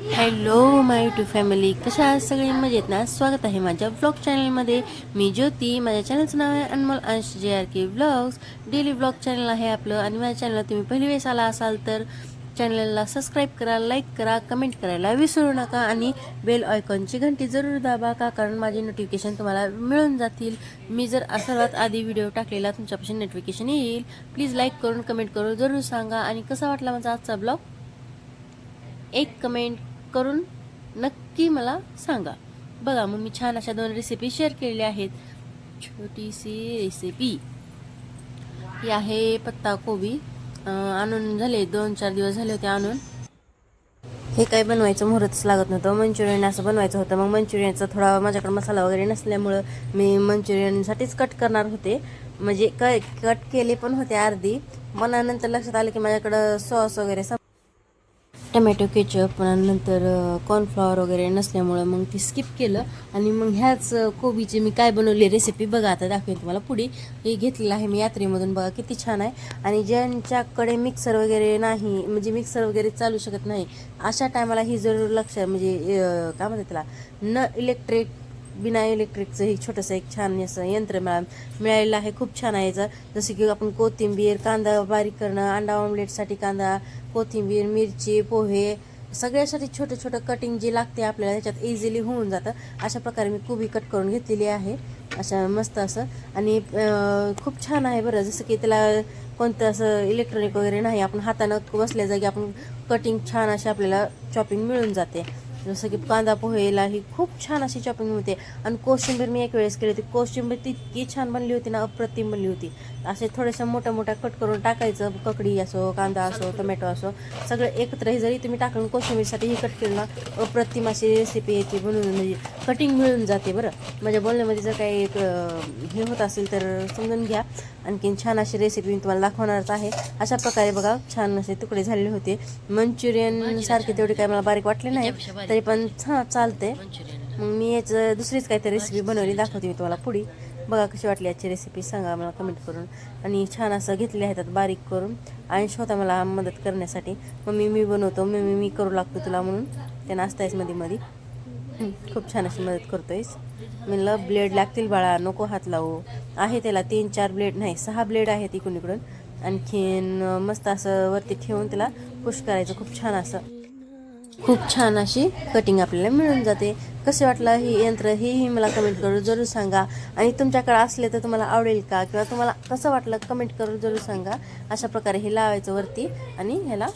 Hello my to family कशा आहात? सगळे मजेत ना? स्वागत आहे माझ्या ब्लॉग चॅनलमध्ये मी ज्योती. माझ्या चॅनलचं नाव आहे Anmol Ansh J R K blogs daily blog channel आहे आपलं आणि माझ्या चॅनलला तुम्ही पहिली वेळेस आला असाल तर चॅनलला सबस्क्राईब करा लाईक करा कमेंट करायला विसरू नका आणि बेल आयकॉनची घंटी जरूर दाबा का? कारण माझे नोटिफिकेशन तुम्हाला मिळून जातील. मी जर सर्वात आधी व्हिडिओ टाकलेला तुमच्यापासून नोटिफिकेशन येईल. प्लीज लाईक करून कमेंट करून जरूर सांगा. आणि कसा वाटला माझा आजचा ब्लॉग एक कमेंट करून नक्की मला सांगा. बघा मग मी छान अशा दोन रेसिपी शेअर केलेल्या आहेत. छोटीशी रेसिपी ही आहे पत्ता कोबी. आणून झाले दोन चार दिवस झाले होते आणून. हे काय बनवायचं मुहूर्तच लागत नव्हतं. मंचुरियन असं बनवायचं होतं. मग मंचुरियनचा थोडा माझ्याकडे मसाला वगैरे नसल्यामुळं मी मंचुरियनसाठीच कट करणार होते. म्हणजे क कट केले पण होते अर्धी. मला नंतर लक्षात आलं की माझ्याकडं सॉस वगैरे टमॅटो केचप नंतर कॉर्नफ्लॉवर वगैरे नसल्यामुळं मग ती स्किप केलं. आणि मग ह्याच कोबीची मी काय बनवली रेसिपी बघा आता दाखवेन तुम्हाला पुढे. हे घेतलेलं आहे मी यात्रेमधून बघा किती छान आहे. आणि ज्यांच्याकडे मिक्सर वगैरे नाही म्हणजे मिक्सर वगैरे चालू शकत नाही अशा टायमाला ही जरूर लक्ष म्हणजे काय म्हणतात त्याला न इलेक्ट्रिक बिना इलेक्ट्रिकचं हे छोटंसं एक छान असं यंत्र मिळा मिळालेलं आहे. खूप छान आहे जर जसं की आपण कोथिंबीर कांदा बारीक करणं अंडा ऑमलेटसाठी कांदा कोथिंबीर मिरची पोहे सगळ्यासाठी छोटं छोटं कटिंग जे लागते आपल्याला त्याच्यात इझिली होऊन जातं. अशा प्रकारे मी कोबी कट करून घेतलेली आहे. अशा मस्त असं. आणि खूप छान आहे बरं. जसं की त्याला कोणतं असं इलेक्ट्रॉनिक वगैरे नाही. आपण हातानं बसल्या जागी आपण कटिंग छान अशी आपल्याला चॉपिंग मिळून जाते. जसं की कांदा पोहेला ही खूप छान अशी चॉपिंग होते आणि कोशिंबीर मी एक वेळेस केली होती. कोशिंबीर ती इतकी छान बनली होती ना अप्रतिम बनली होती. असे थोड्याशा मोठ्या मोठ्या कट करून टाकायचं. ककडी असो कांदा असो टोमॅटो असो सगळं एकत्र हे जरी तुम्ही टाकून कोशिंबीरसाठी ही कट केलं ना अप्रतिम अशी रेसिपी याची बनवून म्हणजे कटिंग मिळून जाते बरं. माझ्या बोलण्यामध्ये जर काही एक हे होत असेल तर समजून घ्या. आणखीन छान अशी रेसिपी मी तुम्हाला दाखवणारच आहे. अशा प्रकारे बघा छान असे तुकडे झालेले होते. मंचुरियन सारखे तेवढे काय मला बारीक वाटले नाही. तरी पण हां चालते मग मी याचं दुसरीच काहीतरी रेसिपी बनवली दाखवते मी तुम्हाला पुढे. बघा कशी वाटली याची रेसिपी सांगा मला कमेंट करून. आणि छान असं घेतले आहेत बारीक करून. आणि होता मला मदत करण्यासाठी. मम्मी मी बनवतो मम्मी मी करू लागतो तुला म्हणून. ते नाचतायच मध्ये मध्ये खूप छान अशी मदत करतोयस. म्हणलं ब्लेड लागतील बाळा नको हात लावू. आहे त्याला तीन चार ब्लेड नाही सहा ब्लेड आहेत इकडून इकडून आणखीन मस्त असं वरती ठेवून त्याला पुश करायचं. खूप छान असं. खूप छान अशी कटिंग आपल्याला मिळून जाते. कसे वाटलं ही यंत्र? हेही मला कमेंट करून जरूर सांगा. आणि तुमच्याकडे असले तर तुम्हाला आवडेल का? किंवा तुम्हाला कसं वाटलं? कमेंट करून जरूर सांगा. अशा प्रकारे हे लावायचं वरती आणि ह्याला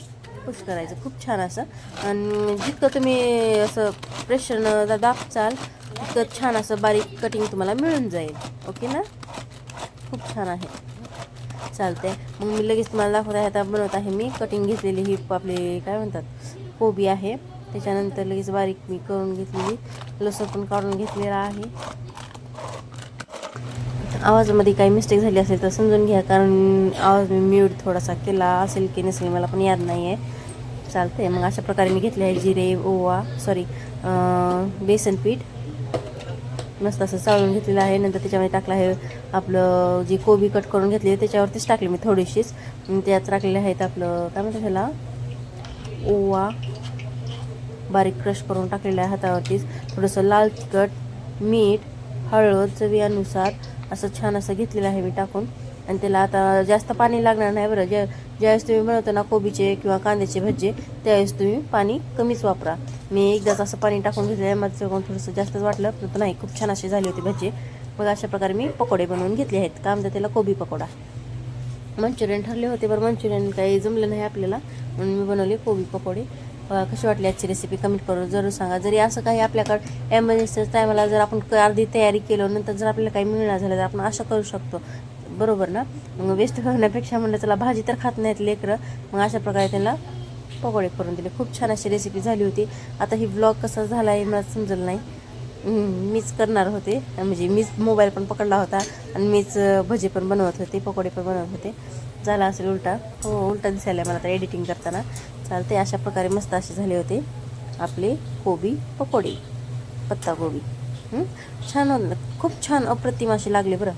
पुश करायचं. खूप छान असं. आणि जितकं तुम्ही असं प्रेशरनं दाबचाल तितकं छान असं बारीक कटिंग तुम्हाला मिळून जाईल. ओके ना? खूप छान आहे. चालते मग मी लगेच तुम्हाला दाखवत. आहे आता बनवत आहे मी कटिंग घेतलेली ही आपले काय म्हणतात कोबी आहे. त्याच्यानंतर लगेच बारीक मी करून घेतलेली. लसूण पण काढून घेतलेला आहे. आवाजामध्ये काही मिस्टेक झाली असेल तर समजून घ्या. कारण आवाज मी म्यूट थोडासा केला असेल की नसेल मला पण याद नाही आहे चालते मग अशा प्रकारे मी घेतले आहे जिरे ओवा सॉरी बेसन पीठ. मस्त असं चाळून घेतलेलं आहे. नंतर त्याच्यामध्ये टाकलं आहे आपलं जी कोबी कट करून घेतली आहे त्याच्यावरतीच टाकली मी थोडीशीच. त्यात टाकलेले आहेत आपलं काय म्हणतात त्याला ओवा. बारीक क्रश करून टाकलेलं आहे हातावरतीच. थोडंसं लाल तिखट मीठ हळद चवीनुसार असं छान असं घेतलेलं आहे मी टाकून. आणि त्याला आता जास्त पाणी लागणार नाही बरं. ज्या ज्यावेळेस तुम्ही बनवता ना कोबीचे किंवा कांद्याचे भज्जे त्यावेळेस तुम्ही पाणी कमीच वापरा. मी एकदाच असं पाणी टाकून घेतलं माझं माझं थोडंसं जास्तच वाटलं तर नाही खूप छान अशी झाली होती भजी. मग अशा प्रकारे मी पकोडे बनवून घेतले आहेत. काय म्हणतात त्याला कोबी पकोडा. मंचुरियन ठरले होते बरं मंचुरियन काही जमलं नाही आपल्याला म्हणून मी बनवले कोबी पकोडे. कशी वाटली आजची रेसिपी कमेंट करून जरूर सांगा. जरी असं काही आपल्याकडे एमर्जन्सी टायमाला जर आपण अर्धी तयारी केलं नंतर जर आपल्याला काही मिळणार झालं तर आपण असं करू शकतो. बरोबर ना? मग वेस्ट करण्यापेक्षा म्हणलं चला भाजी तर खात नाहीत लेकरं. मग अशा प्रकारे त्यांना पकोडे करून दिले. खूप छान अशी रेसिपी झाली होती. आता ही ब्लॉग कसा झाला आहे मला समजलं नाही. मीच करणार होते. म्हणजे मीच मोबाईल पण पकडला होता आणि मीच भजी पण बनवत होते पकोडे पण बनवत होते. झाला असेल उलटा. हो उलटा दिसायला मला आता एडिटिंग करताना. चालते अशा प्रकारे मस्त असे झाले होते आपले कोबी पकोडे पत्ता गोबी छान खूप छान अप्रतिम असे लागले बरं.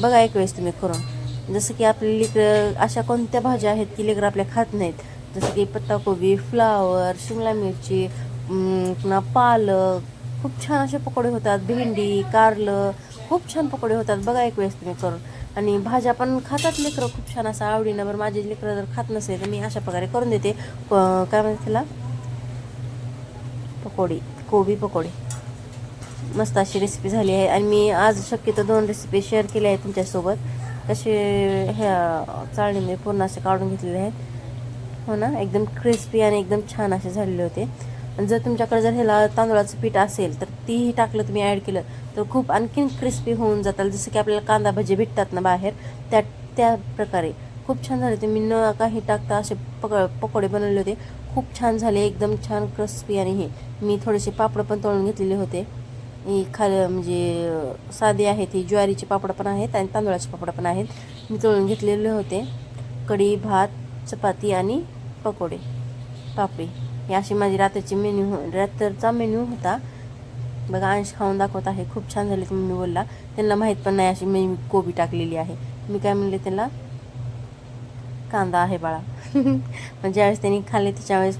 बघा एक वेळेस तुम्ही करून. जसं की आपले लेकरं अशा कोणत्या भाज्या आहेत की लेकरं आपल्या खात नाहीत? जसं की पत्ताकोबी फ्लावर शिमला मिरची पुन्हा पालक. खूप छान असे पकोडे होतात. भेंडी कारलं. खूप छान पकोडे होतात. बघा एक वेळेस तुम्ही करून. आणि भाज्या पण खातात लेकरं. खूप छान असं आवडीनं. बरं माझे लेकरं जर खात नसेल तर मी अशा प्रकारे करून देते. प- काय म्हणते त्याला? पकोडी. कोबी पकोडी. मस्त अशी रेसिपी झाली आहे. आणि मी आज शक्यतो दोन रेसिपी शेअर केल्या आहेत तुमच्यासोबत. कसे ह्या चाळणीने पूर्ण असे काढून घेतलेले आहेत. हो ना? एकदम क्रिस्पी आणि एकदम छान असे झालेले होते. आणि जर तुमच्याकडे जर ह्याला तांदूळाचं पीठ असेल तर तीही टाकलं तुम्ही ॲड केलं तर खूप आणखीन क्रिस्पी होऊन जातात जसं की आपल्याला कांदा भजी भेटतात ना बाहेर त्या त्या प्रकारे. खूप छान झाले तुम्ही न काही टाकता असे पक पकोडे बनवले होते. खूप छान झाले. एकदम छान क्रिस्पी आणि हे. मी थोडेसे पापड पण तळून घेतलेले होते. ही खाल म्हणजे साधी साधे आहेत ही ज्वारीचे पापड पण आहेत आणि तांदळाचे पापड पण आहेत. मी तळून घेतलेले होते. कढी भात चपाती आणि पकोडे. पापडी. ही अशी माझी रात्रीची मेन्यू हो-, रात्रचा मेन्यू होता. बघा अंश खाऊन दाखवत आहे. खूप छान झाले तुम्ही बोलला. त्यांना माहीत पण नाही अशी मी कोबी टाकलेली आहे. मी काय म्हणले त्यांना? कांदा आहे बाळा. पण ज्यावेळेस त्यांनी खाल्ले त्याच्यावेळेस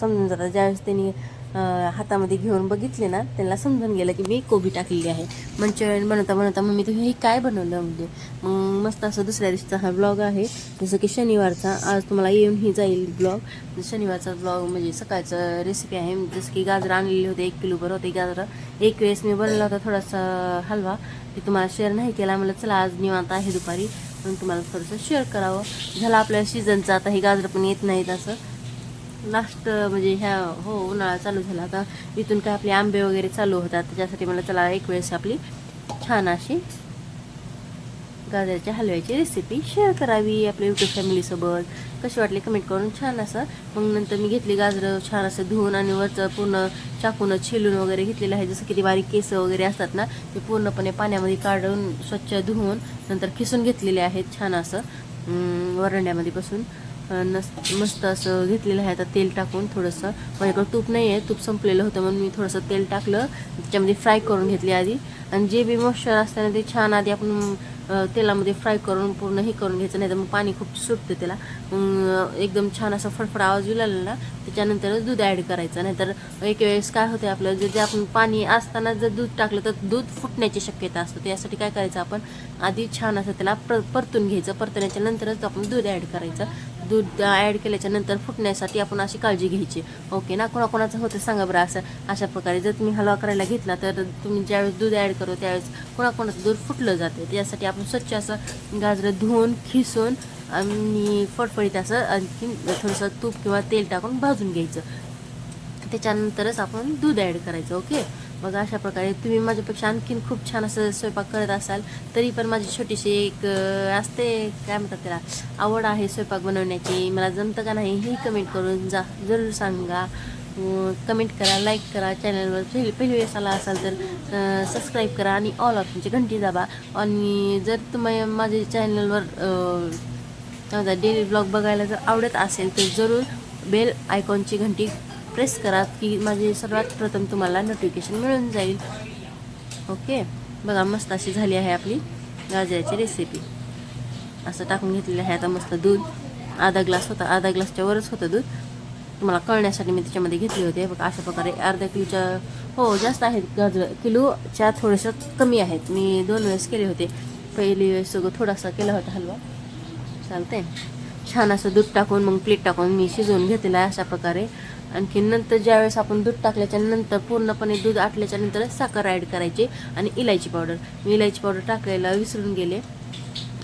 समजून जातात ज्यावेळेस त्यांनी हातामध्ये घेऊन बघितले ना त्यांना समजून गेलं की मी कोबी टाकलेली आहे. मंचुरियन बनवता बनवता मग मी तुम्ही हे काय बनवलं? म्हणजे मग मस्त असं दुसऱ्या दिवशीचा हा ब्लॉग आहे. जसं की शनिवारचा आज तुम्हाला येऊनही जाईल ब्लॉग म्हणजे शनिवारचा ब्लॉग म्हणजे सकाळचं रेसिपी आहे. जसं की गाजर आणलेले होते एक किलोभर होते गाजर. एक वेळेस मी बनवला होता थोडासा हलवा. ते तुम्हाला शेअर नाही केला. मला चला आज निवांत आहे दुपारी. म्हणून तुम्हाला थोडंसं शेअर करावं. झालं आपल्या सीझनचं आता हे गाजर पण येत नाहीत असं. लास्ट म्हणजे ह्या हो उन्हाळा चालू झाला आता. इथून काय आपले आंबे वगैरे चालू होतात. त्याच्यासाठी मला चला एक वेळेस आपली छान अशी गाजराच्या हलव्याची रेसिपी शेअर करावी आपल्या युट्यूब फॅमिलीसोबत कशी वाटली कमेंट करून छान असं. मग नंतर मी घेतली गाजरं छान असं धुवून आणि वरचं पूर्ण चाकून छिलून वगैरे घेतलेलं आहे. जसं की ती बारीक केस वगैरे असतात ना ते पूर्णपणे पाण्यामध्ये काढून स्वच्छ धुवून नंतर खिसून घेतलेले आहेत. छान असं वरंड्यामध्ये बसून. नस मस्त असं घेतलेलं आहे. आता तेल टाकून थोडंसं. माझ्याकडं तूप नाही आहे तूप संपलेलं होतं म्हणून मी थोडंसं तेल टाकलं. त्याच्यामध्ये फ्राय करून घेतली आधी. आणि जे बी मॉइश्चर असतं ना ते छान आधी आपण तेलामध्ये फ्राय करून पूर्ण हे करून घ्यायचं. नाही तर मग पाणी खूप सुटतं त्याला. मग एकदम छान असा फडफड आवाज येऊ लागला ना त्याच्यानंतरच दूध ॲड करायचं. नाहीतर एक वेळेस काय होतं आपलं जर जे आपण पाणी असताना जर दूध टाकलं तर दूध फुटण्याची शक्यता असते. त्यासाठी काय करायचं आपण आधी छान असं त्याला पर परतून घ्यायचं. परतण्याच्या नंतरच आपण दूध ॲड करायचं. दूध ॲड केल्याच्यानंतर फुटण्यासाठी आपण अशी काळजी घ्यायची. ओके ना? कोणाकोणाचं होतं सांगा बरं असं. अशा प्रकारे जर तुम्ही हलवा करायला घेतला तर तुम्ही ज्यावेळेस दूध ॲड करू त्यावेळेस कोणाकोणाचं दूध फुटलं जातं. त्यासाठी आपण स्वच्छ असं गाजरं धुवून खिसून आणि फडफडीत असं आणखी थोडंसं तूप किंवा तेल टाकून भाजून घ्यायचं. त्याच्यानंतरच आपण दूध ॲड करायचं ओके बघा अशा प्रकारे तुम्ही माझ्यापेक्षा आणखीन खूप छान असं स्वयंपाक करत असाल तरी पण माझी छोटीशी एक असते काय म्हणतात त्याला आवड आहे स्वयंपाक बनवण्याची. मला जमतं का नाही हे कमेंट करून जा जरूर सांगा. कमेंट करा लाईक करा चॅनलवर पहिली पहिली वेळेस आला असाल तर सबस्क्राईब करा आणि ऑल ऑप्शनची घंटी दाबा. आणि जर तुम्ही माझे चॅनलवर डेली ब्लॉग बघायला जर आवडत असेल तर जरूर बेल आयकॉनची घंटी प्रेस करा की माझे सर्वात प्रथम तुम्हाला नोटिफिकेशन मिळून जाईल. ओके बघा मस्त अशी झाली आहे आपली गाजराची रेसिपी असं टाकून घेतलेलं आहे आता मस्त दूध. अर्धा ग्लास होता अर्धा ग्लासच्या वरच होतं दूध. तुम्हाला कळण्यासाठी मी त्याच्यामध्ये घेतले होते. बघा अशा प्रकारे अर्ध्या किलोच्या हो जास्त आहेत गाजर. किलोच्या थोड्याशा कमी आहेत. मी दोन वेळेस केले होते. पहिली वेळेस सगळं थोडासा केला होता हलवा. चालतंय. छान असं दूध टाकून मग प्लेट टाकून मी शिजवून घेतलेलं आहे अशा प्रकारे. आणखी नंतर ज्यावेळेस आपण दूध टाकल्याच्या नंतर पूर्णपणे दूध आटल्याच्या नंतर साखर ॲड करायची आणि इलायची पावडर मी इलायची पावडर टाकायला विसरून गेले.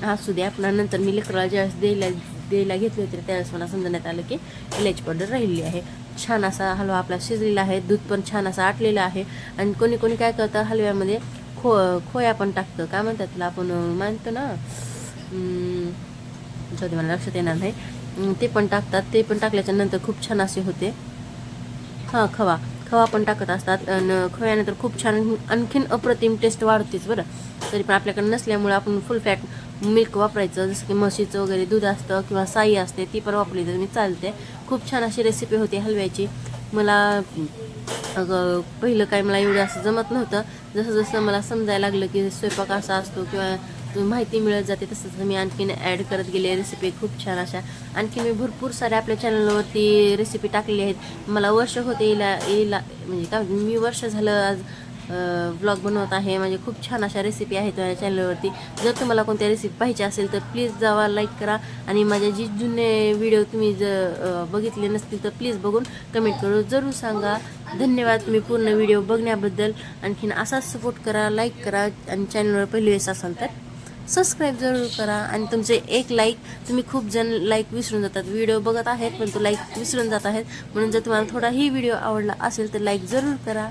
असू द्या पुन्हा नंतर मी लेकराला ज्यावेळेस द्यायला द्यायला घेतले होते त्यावेळेस मला समजण्यात आलं की इलायची पावडर राहिलेली आहे. छान असा हलवा आपला शिजलेला आहे दूध पण छान असा आटलेलं आहे. आणि कोणी कोणी काय करतं हलव्यामध्ये खो खोया पण टाकतं. काय म्हणतात त्याला आपण मानतो ना? जाऊ दे मला लक्षात येणार नाही. ते पण टाकतात. ते पण टाकल्याच्या नंतर खूप छान असे होते. हां खवा. खवा पण टाकत असतात. आणि खव्यानंतर खूप छान आणखीन अप्रतिम टेस्ट वाढतेच बरं. तरी पण आपल्याकडे नसल्यामुळे आपण फुल फॅट मिल्क वापरायचं. जसं की म्हशीचं वगैरे दूध असतं किंवा साई असते ती पण वापरली तर मी चालते. खूप छान अशी रेसिपी होती हलव्याची. मला अगं पहिलं काय मला एवढं असं जमत नव्हतं. जसं जसं मला समजायला लागलं की स्वयंपाक असा असतो किंवा माहिती मिळत जाते तसंच मी आणखीन ॲड करत गेले रेसिपी खूप छान अशा. आणखी मी भरपूर साऱ्या आपल्या चॅनलवरती रेसिपी टाकलेली आहेत. मला वर्ष होते येईला येईला म्हणजे का मी वर्ष झालं आज ब्लॉग बनवत आहे. म्हणजे खूप छान अशा रेसिपी आहेत माझ्या चॅनलवरती जर तुम्हाला कोणत्या रेसिपी पाहिजे असेल तर प्लीज जावा लाईक करा. आणि माझ्या जी जुने व्हिडिओ तुम्ही जर बघितले नसतील तर प्लीज बघून कमेंट करून जरूर सांगा. धन्यवाद. तुम्ही पूर्ण व्हिडिओ बघण्याबद्दल. आणखीन असाच सपोर्ट करा लाईक करा. आणि चॅनलवर पहिली वेळेस असाल तर सबस्क्राईब जरूर करा आणि तुमचे एक लाईक तुम्ही खूप जण लाईक विसरून जातात. व्हिडिओ बघत आहेत पण तो लाईक विसरून जात आहेत. म्हणून जर तुम्हाला थोडाही व्हिडिओ आवडला असेल तर लाईक जरूर करा.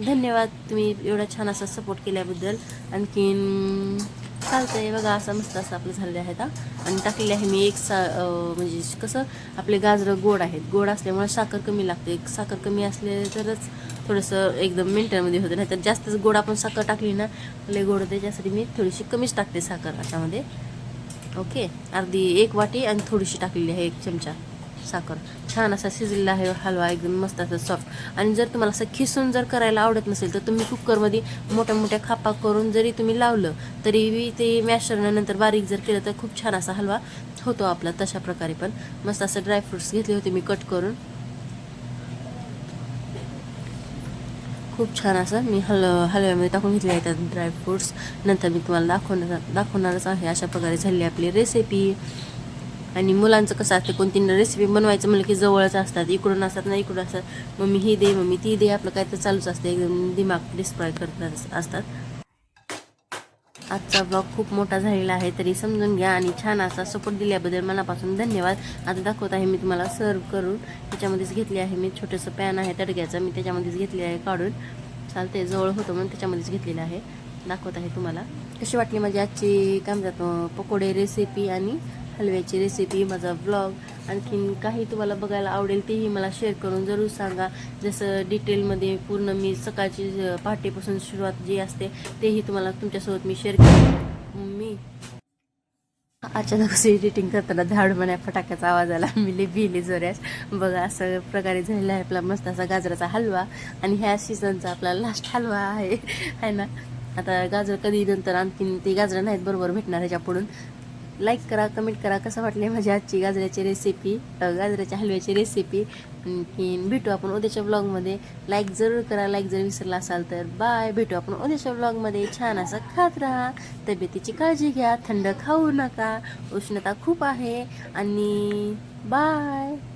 धन्यवाद तुम्ही एवढा छान असा सपोर्ट केल्याबद्दल. आणखीन चालतंय बघा असं मस्त असं आपलं झालेलं आहे आता. आणि टाकलेले आहे मी एक सा म्हणजे कसं आपले गाजरं गोड आहेत. गोड असल्यामुळे साखर कमी लागते. साखर कमी असले तरच थोडंसं एकदम मिनटामध्ये होतं नाही तर जास्तच गोड आपण साखर टाकली ना लय गोड त्याच्यासाठी मी थोडीशी कमीच टाकते साखर याच्यामध्ये ओके अर्धी एक वाटी आणि थोडीशी टाकलेली आहे एक चमचा साखर. छान असा शिजलेला आहे हलवा एकदम मस्त असं सॉफ्ट आणि जर तुम्हाला असं खिसून जर करायला आवडत नसेल तर तुम्ही कुकरमध्ये मोठ्या मोठ्या खापा करून जरी तुम्ही लावलं तरी ते मॅशरनं नंतर बारीक जर केलं तर खूप छान असा हलवा होतो आपला तशा प्रकारे पण. मस्त असं ड्रायफ्रुट्स घेतले होते मी कट करून. खूप छान असं. मी हल हलव्यामध्ये टाकून घेतले आहेत ड्रायफ्रूट्स नंतर मी तुम्हाला दाखवणार दाखवणारच आहे अशा प्रकारे झाली आपली रेसिपी आणि मुलांचं कसं असतं कोणती रेसिपी बनवायचं म्हणलं की जवळच असतात इकडून असतात ना इकडून असतात. मम्मी ही दे मम्मी ती दे आपलं काय तर चालूच असतं. एकदम दिमाग डिस्ट्रॉय करत असतात. आजचा ब्लॉग खूप मोठा झालेला आहे तरी समजून घ्या आणि छान असा सपोर्ट दिल्याबद्दल मनापासून धन्यवाद. आता दाखवत आहे मी तुम्हाला सर्व करून. त्याच्यामध्येच घेतली आहे मी छोटंसं पॅन आहे तडक्याचं मी त्याच्यामध्येच घेतले आहे काढून. चालते जवळ होतं म्हणून त्याच्यामध्येच घेतलेलं आहे. दाखवत आहे तुम्हाला. कशी वाटली माझी आजची काय म्हणतात पकोडे रेसिपी आणि हलव्याची रेसिपी माझा ब्लॉग आणखीन काही तुम्हाला बघायला आवडेल तेही मला शेअर करून जरूर सांगा. जसं डिटेलमध्ये पूर्ण मी सकाळची पहाटेपासून सुरुवात जी असते तेही तुम्हाला तुमच्यासोबत मी शेअर केली मी अचानक असं एडिटिंग करताना झाड म्हणा फटाक्याचा आवाज आला. मी लई बिली जोऱ्यास बघा असं प्रकारे झालेला आहे आपला मस्त असा गाजराचा हलवा. आणि ह्या सीझनचा आपला लास्ट हलवा आहे. आहे ना? आता गाजर कधी नंतर आणखीन ते गाजरं नाहीत बरोबर भेटणार ह्याच्या पुढून लाईक करा कमेंट करा कसं वाटले माझी आजची गाजऱ्याची रेसिपी गाजऱ्याच्या हलव्याची रेसिपी आणखीन भेटू आपण उद्याच्या ब्लॉगमध्ये लाईक जरूर करा लाईक जर विसरला असाल तर. बाय भेटू आपण उद्याच्या ब्लॉगमध्ये छान असं खात राहा. तब्येतीची काळजी घ्या. थंड खाऊ नका. उष्णता खूप आहे. आणि बाय